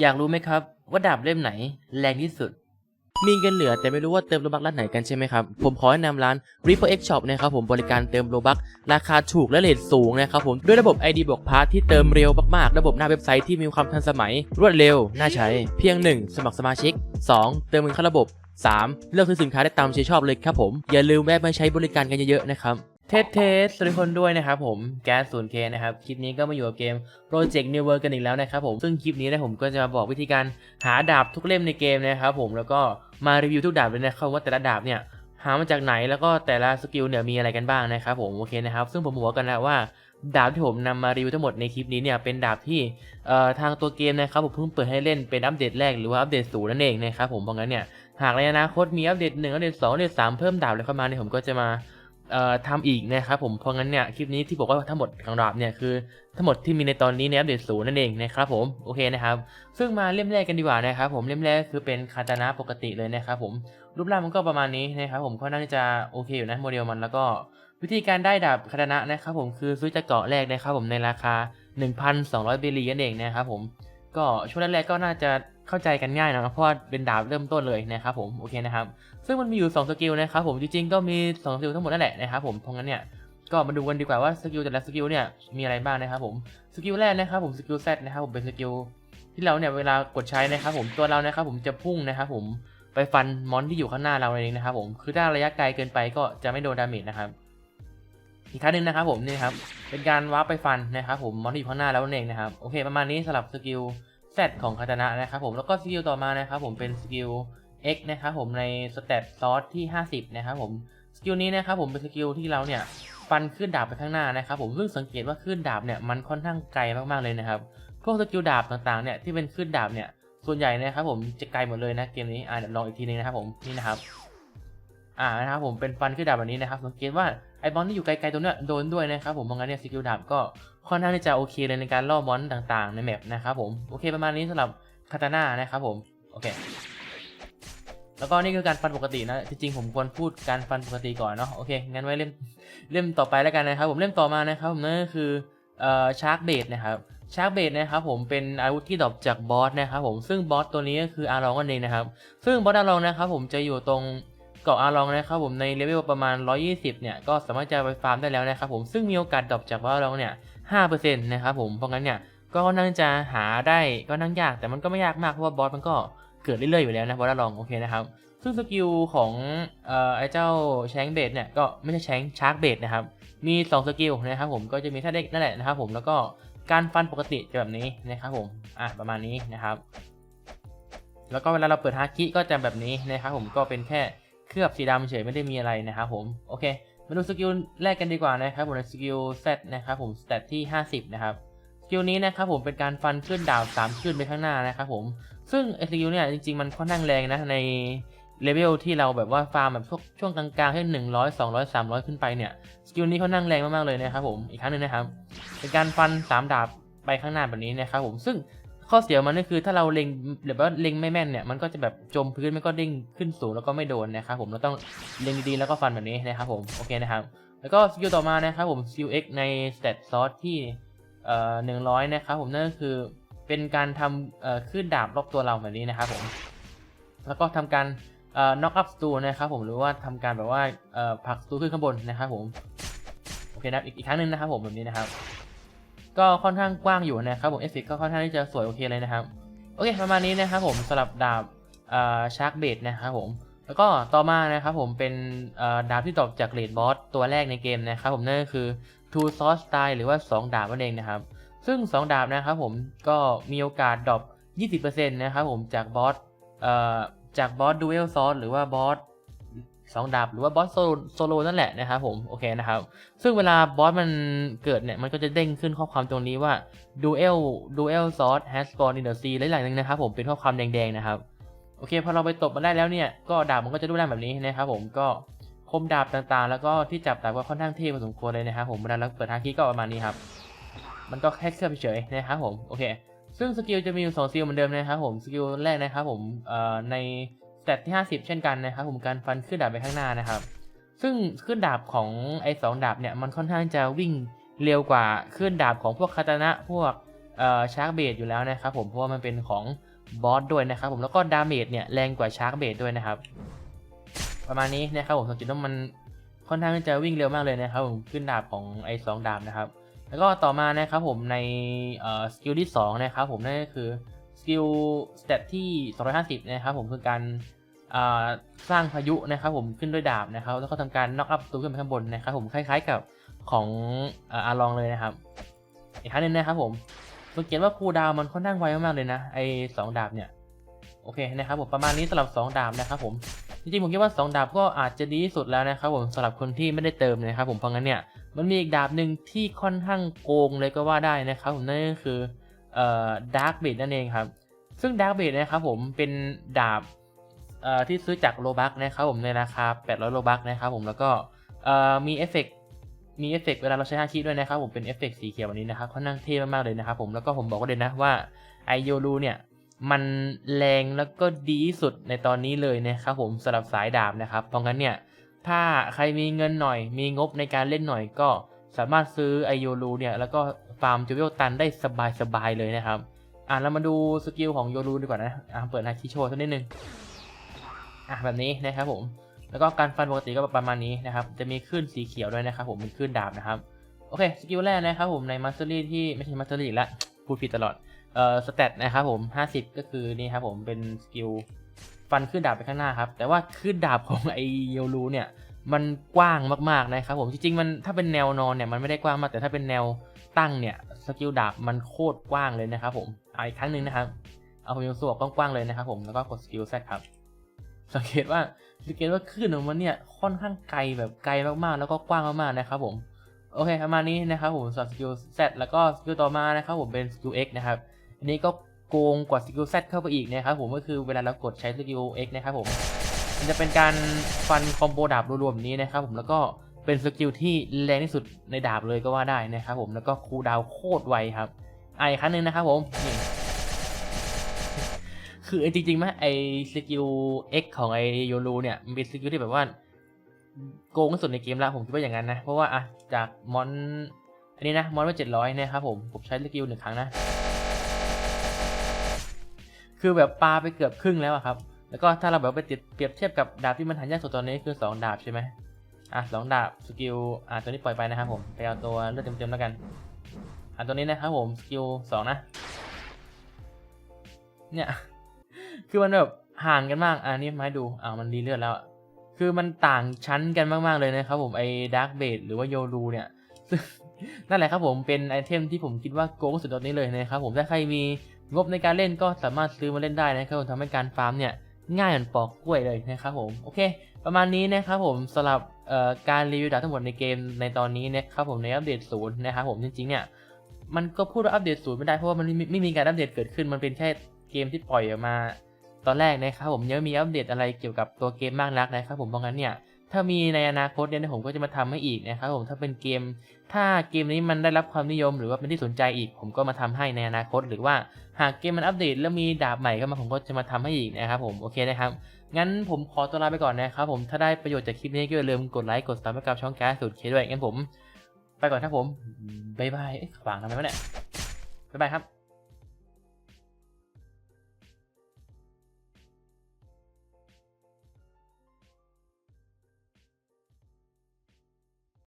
อยากรู้ไหมครับ ว่าดาบเล่มไหน แรงที่สุด มีเงินเหลือแต่ไม่รู้ว่าเติมโลบักร้านไหนกันใช่ไหมครับ ผมขอแนะนำร้าน Reaper X Shop นะครับผมบริการเติมโลบักราคาถูกและเรทสูงนะครับผมด้วยระบบ ID บวกพาร์ทที่เติมเร็วมากๆ ระบบหน้าเว็บไซต์ที่มีความทันสมัย รวดเร็ว น่าใช้ เพียง 1 สมัครสมาชิก 2 เติมเงินเข้าระบบ 3 เลือกซื้อสินค้าได้ตามใจชอบเลยครับผม อย่าลืมแวะมาใช้บริการกันเยอะๆนะครับ เทสเทสสวัสดีคนด้วยนะครับผมแก๊สศูนย์เคนะครับ คลิปนี้ก็มาอยู่กับเกม Project New World กันอีกแล้วนะครับผมซึ่งคลิปนี้นะผมก็จะมาบอกวิธีการหาดาบทุกเล่มในเกมนะครับผมแล้วก็มารีวิวทุกดาบเลยนะครับว่าแต่ละดาบเนี่ยหามาจากไหนแล้วก็แต่ละสกิลเนี่ยมีอะไรกันบ้างนะครับผมโอเคนะครับซึ่งผมบอกกันนะว่าดาบที่ผมนำมารีวิวทั้งหมดในคลิปนี้เนี่ยเป็นดาบที่ทางตัวเกมนะครับผมเพิ่งเปิดให้เล่นเป็นอัปเดตแรกหรือว่าอัปเดตศูนย์นั่นเองนะครับผมเพราะงั้นเนี่ยหากในอนาคตมีอัปเดตหนึ่งอัปเดตสองอัปเดตสามเพิ่มดาบอะไรเข้ามาเนี่ยผมก็จะมา ทำอีกนะครับผมเพราะงั้นเนี่ยคลิปนี้ที่บอกว่าทั้งหมดของดาบเนี่ยคือทั้งหมดที่มีในตอนนี้ในอัปเดตศูนย์นั่นเองนะครับผมโอเคนะครับซึ่งมาเล่มแรกกันดีกว่านะครับผมเล่มแรกคือเป็นคาตานะปกติเลยนะครับผมรูปร่างมันก็ประมาณนี้นะครับผมก็น่าจะโอเคอยู่นะโมเดลมันแล้วก็วิธีการได้ดาบคาตานะนะครับผมคือซื้อจากเกาะแรกนะครับผมในราคา 1,200เบลีนั่นเองนะครับผมก็ช่วงแรกๆก็น่าจะ เข้าใจกันง่ายนะครับเพราะว่าเป็นดาบเริ่มต้นเลยนะครับผมโอเคนะครับซึ่งมันมีอยู่ 2 สกิลนะครับผมจริงๆก็มี 2 สกิลทั้งหมดนั่นแหละนะครับผมเพราะงั้นเนี่ยก็มาดูกันดีกว่าว่าสกิลแต่ละสกิลเนี่ยมีอะไรบ้างนะครับผมสกิลแรกนะครับผมสกิล Z นะครับผมเป็นสกิลที่เราเนี่ยเวลากดใช้นะครับผมตัวเรานะครับผมจะพุ่งนะครับผมไปฟันมอนที่อยู่ข้างหน้าเราเองนะครับผมคือถ้าระยะไกลเกินไปก็จะไม่โดนดาเมจนะครับอีกท่านึงนะครับผมนี่ครับเป็นการวาร์ปไปฟันนะครับผมมอนที่อยู่ข้างหน้าแล้วนั่นเองนะครับโอเคประมาณนี้สำหรับสกิล Z ของคาตานะนะครับผมแล้วก็สกิลต่อมานะครับผมเป็นสกิล X นะครับผมในสเตตซอสที่ 50 นะครับผมสกิลนี้นะครับผมเป็นสกิลที่เราเนี่ยฟันขึ้นดาบไปข้างหน้านะครับผมซึ่งสังเกตว่าขึ้นดาบเนี่ยมันค่อนข้างไกลมากๆเลยนะครับพวกสกิลดาบต่างๆเนี่ยที่เป็นขึ้นดาบเนี่ยส่วนใหญ่นะครับผมจะไกลหมดเลยนะเกมนี้อ่าลองอีกทีนึงนะครับผมนี่นะครับอ่านะครับผมเป็นฟันขึ้นดาบแบบนี้นะครับสังเกตว่าไอบอลที่อยู่ไกลๆตรงเนี้ยโดนด้วยนะครับผมเพราะงั้นเนี่ยสกิลดาบก็ ค่อนข้างที่จะโอเคเลยในการล่อบอลต่างๆ ในแมปนะครับผมโอเคประมาณนี้สำหรับคาตาน่านะครับผมโอเค แล้วก็นี่คือการฟันปกตินะจริงๆผมควรพูดการฟันปกติก่อนเนาะโอเคงั้นไว้เล่มเล่มต่อไปแล้วกันนะครับผมเล่มต่อมานะครับผมนั่นก็คือเอ่อชาร์กเบดนะครับชาร์กเบดนะครับผมเป็นอาวุธที่ดรอปจากบอสนะครับผมซึ่งบอสตัวนี้ก็คืออารองนั่นเองนะครับ ซึ่งบอสอารองนะครับผมจะอยู่ตรงเกาะอารองนะครับผมในเลเวลประมาณ 120 เนี่ยก็สามารถจะไปฟาร์มได้แล้วนะครับผมซึ่งมีโอกาสดรอปจากบอสอารองเนี่ย 5%นะครับผมเพราะงั้นเนี่ยก็นข้างจะหาได้ก็นั่งยากแต่มันก็ไม่ยากมากเพราะว่าบอสมันก็เกิดเรื่อยๆอยู่แล้วนะบอสอารองโอเคนะครับซึ่งสกิลของออไอ้เจ้าแชงเบดเนี่ยก็ไม่ใช่แชงชาร์กเบดนะครับมี2สกิลนะครับผมก็จะมีท่าเด็กนั่นแหละนะครับผมแล้วก็การฟันปกติจะแบบนี้นะครับผมอะประมาณนี้นะครับ แล้วก็เวลาเราเปิดฮาคิก็จะแบบนี้นะครับผมก็เป็นแค่เคลือบสีดำเฉยไม่ได้มีอะไรนะครับผมโอเค มาดูสกิลแรกกันดีกว่านะครับผมในสกิล Z นะครับผมสเตตที่ 50 นะครับสกิลนี้นะครับผมเป็นการฟันขึ้นดาว3ขึ้นไปข้างหน้านะครับผมซึ่งไอสกิลเนี่ยจริงๆมันค่อนข้างแรงนะในเลเวลที่เราแบบว่าฟาร์มแบบช่วงกลางๆให้หนึ่งร้อยสองร้อยสามร้อยขึ้นไปเนี่ยสกิลนี้เขานั่งแรงมากๆเลยนะครับผมอีกครั้งหนึ่งนะครับเป็นการฟันสามดาบไปข้างหน้าแบบนี้นะครับผมซึ่ง ข้อเสียมันก็คือถ้าเราเล็งแบบว่าเล็งไม่แม่นเนี่ยมันก็จะแบบจมพื้นมันก็เด้งขึ้นสูงแล้วก็ไม่โดนนะครับผมเราต้องเล็งดีๆแล้วก็ฟันแบบนี้นะครับผมโอเคนะครับแล้วก็สกิลต่อมานะครับผม skill X ใน stat source ที่เอ่อหนึ่งร้อยนะครับผมนั่นก็คือเป็นการทำเอ่อขึ้นดาบรอบตัวเราแบบนี้นะครับผมแล้วก็ทำการเอ่อ knock up สตูนะครับผมหรือว่าทำการแบบว่าเอ่อผลักสตูขึ้นข้างบนนะครับผมโอเคนะครับอีกอีกครั้งหนึ่งนะครับผมแบบนี้นะครับ ก็ค่อนข้างกว้างอยู่นะครับผมเอฟเฟกก็ค่อนข้างที่จะสวยโอเคเลยนะครับ โอเคประมาณนี้นะครับผมสำหรับดาบชาร์กเบดนะครับผมแล้วก็ต่อมานะครับผมเป็นดาบที่ตอบจากเลดบอสตัวแรกในเกมนะครับผมนั่นก็คือ two sword style หรือว่า 2 ดาบนั่นเองนะครับ ซึ่ง 2 ดาบนะครับผมก็มีโอกาสดรอป20%นะครับผมจากบอสจากบอสดูเอลซอสหรือว่าบอส สองดาบหรือว่าบอสโซโลนั่นแหละนะครับผมโอเคนะครับ ซึ่งเวลาบอสมันเกิดเนี่ย มันก็จะเด้งขึ้นข้อความตรงนี้ว่า duel duel sword has spawned in the sea และหลายๆนึงนะครับผมเป็นข้อความแดงๆนะครับโอเคพอเราไปตบมันได้แล้วเนี่ยก็ดาบมันก็จะรูปร่างแบบนี้นะครับผมก็คมดาบต่างๆ แล้วก็ที่จับดาบก็ค่อนข้างเท่พอสมควรเลยนะครับผมเวลาเราเปิดทางคีก็ประมาณนี้ครับมันก็แค่เคลื่อบเฉยๆนะครับผมโอเค ซึ่งสกิลจะมีอยู่สองสกิลเหมือนเดิมนะครับผมสกิลแรกนะครับผมเอ่อใน สเตตที่ 50 เช่นกันนะครับผมการฟันขึ้นดาบไปข้างหน้านะครับ ซึ่งขึ้นดาบของไอ้สองดาบเนี่ยมันค่อนข้างจะวิ่งเร็วกว่าขึ้นดาบของพวกคาตานะพวกเอ่อชาร์กเบดอยู่แล้วนะครับผมเพราะว่ามันเป็นของบอสด้วยนะครับผมแล้วก็ดาเมจเนี่ยแรงกว่าชาร์กเบดด้วยนะครับ ประมาณนี้นะครับผมสังเกตว่ามันค่อนข้างจะวิ่งเร็วมากเลยนะครับผมขึ้นดาบของไอ้สองดาบนะครับ แล้วก็ต่อมานะครับผมในสกิลที่สองนะครับผมนั่นก็คือ สกิลสเตตที่ 250 นะครับผมคือการสร้างพายุนะครับผมขึ้นด้วยดาบนะครับ แล้วก็ทำการน็อกอัพตัวขึ้นไปข้างบนนะครับผมคล้ายๆกับของอาอาลองเลยนะครับ อีกครั้งหนึงนะครับผมสังเกตว่าคูดาวมันค่อนข้างไวมากๆเลยนะไอ้สองดาบเนี่ยโอเคนะครับผมประมาณนี้สำหรับ 2 ดาบนะครับผมจริงๆผมคิดว่า 2 ดาบก็อาจจะดีที่สุดแล้วนะครับผมสำหรับคนที่ไม่ได้เติมนะครับผมเพราะงั้นเนี่ยมันมีอีกดาบหนึ่งที่ค่อนข้างโกงเลยก็ว่าได้นะครับผมนั่นก็คือ เอ่อดาร์กเบดนั่นเองครับ ซึ่งดาร์กเบดนะครับผมเป็นดาบเอ่อที่ซื้อจากโลบักนะครับผมในราคา 800 โลบักนะครับผมแล้วก็เอ่อมีเอฟเฟกต์มีเอฟเฟกต์เวลาเราใช้ฮาคิด้วยนะครับผมเป็นเอฟเฟกต์สีเขียววันนี้นะครับค่อนข้างเท่มากๆเลยนะครับผมแล้วก็ผมบอกไว้เลยนะว่าไอโยรูเนี่ยมันแรงแล้วก็ดีที่สุดในตอนนี้เลยนะครับผมสำหรับสายดาบนะครับ เพราะงั้นเนี่ยถ้าใครมีเงินหน่อย มีงบในการเล่นหน่อยก็สามารถซื้อไอโยรูเนี่ยแล้วก็ ฟาร์มจูเวลตันได้สบายๆเลยนะครับ อะเรามาดูสกิลของโยรูดีกว่านะอะเปิดฮาคิโชว์สักนิดนึงอะแบบนี้นะครับผมแล้วก็การฟันปกติก็ประมาณนี้นะครับ จะมีคลื่นสีเขียวด้วยนะครับผมเป็นคลื่นดาบนะครับ โอเค สกิลแรกนะครับผมในมาสเตอรี่ที่ไม่ใช่มาสเตอรี่อีกแล้วพูดผิดตลอด เอ่อ สเตตนะครับผม 50 ก็คือนี่ครับผมเป็นสกิลฟันคลื่นดาบไปข้างหน้าครับ แต่ว่าคลื่นดาบของไอโยรูเนี่ย มันกว้างมากๆนะครับผม จริงๆ มันถ้าเป็นแนวนอนเนี่ยมันไม่ได้กว้างมาก แต่ถ้าเป็นแนว ตั้งเนี่ยสกิลดาบมันโคตรกว้างเลยนะครับผมเอาอีกครั้งหนึ่งนะครับเอาผมยกสวกกว้างๆเลยนะครับผมแล้วก็กดสกิลแซครับสังเกตว่าสังเกตว่าคลื่นของมันเนี่ยค่อนข้างไกลแบบไกลมากๆ แล้วก็กว้างมากๆนะครับผมโอเคประมาณนี้นะครับผมสำหรับสกิล Z แล้วก็สกิลต่อมานะครับผมเป็นสกิล X นะครับอันนี้ก็โกงกว่าสกิล Z เข้าไปอีกนะครับผมก็คือเวลาเรากดใช้สกิล X นะครับผมมันจะเป็นการฟันคอมโบดาบรวมๆนี้นะครับผมแล้วก็ เป็นสกิลที่แรงที่สุดในดาบเลยก็ว่าได้นะครับผมแล้วก็คูดาวโคตรไวครับอะอีกครั้งหนึ่งนะครับผมนี่คือจริงๆไหมไอ้สกิล X ของไอโยรูเนี่ยมันเป็นสกิลที่แบบว่าโกงที่สุดในเกมล้วผมคิดว่าอย่างนั้นนะ เพราะว่าอะจากมอนอันนี้นะมอนว่าเจ็ดร้อยเนี่ยครับผมผมใช้สกิลหนึ่งครั้งนะ คือแบบปาไปเกือบครึ่งแล้วครับ แล้วก็ถ้าเราแบบไปติดเปรียบเทียบกับดาบที่มันหันยากสุดตอนนี้คือ 2 ดาบใช่ไหม อะสองดาบสกิลอะตัวนี้ปล่อยไปนะครับผมไปเอาตัวเลือดเต็มๆแล้วกันอะตัวนี้นะครับผมสกิลสองนะ เนี่ย คือมันแบบห่างกันมากอ่านี่มาให้ดูอ่ามันรีเลือดแล้ว คือมันต่างชั้นกันมากๆเลยนะครับผมไอ้ดาร์กเบดหรือว่าโยรูเนี่ยนั่นแหละครับผมเป็นไอเทมที่ผมคิดว่าโกงสุดตอนนี้เลยนะครับผมถ้าใครมีงบในการเล่นก็สามารถซื้อมาเล่นได้นะครับผมทำให้การฟาร์มเนี่ย ง่ายเหมือนปอกกล้วยเลยนะครับผมโอเค ประมาณนี้นะครับผมสำหรับการรีวิวดาบทั้งหมดในเกมในตอนนี้นะครับผมในอัปเดตศูนย์นะครับผมจริงๆเนี่ยมันก็พูดว่าอัปเดตศูนย์ไม่ได้เพราะว่ามันไม่ไม่มีการอัปเดตเกิดขึ้นมันเป็นแค่เกมที่ปล่อยออกมา ตอนแรกนะครับผมยังไม่มีอัปเดตอะไรเกี่ยวกับตัวเกมมากนักนะครับผมเพราะงั้นเนี่ย ถ้ามีในอนาคตเนี่ยผมก็จะมาทำให้อีกนะครับผมถ้าเป็นเกม ถ้าเกมนี้มันได้รับความนิยม หรือว่าเป็นที่สนใจอีก ผมก็มาทำให้ในอนาคต หรือว่าหากเกมมันอัปเดตแล้วมีดาบใหม่เข้ามาผมก็จะมาทำให้อีกนะครับผมโอเคนะครับงั้นผมขอตัวลาไปก่อนนะครับผมถ้าได้ประโยชน์จากคลิปนี้ก็อย่าลืมกดไลค์กดติดตามให้กับช่องแก๊สสุดเคด้วยงั้นผม ไปก่อนครับผมบ๊ายบายขวางทำไมวะเนี่ยบ๊ายบายครับ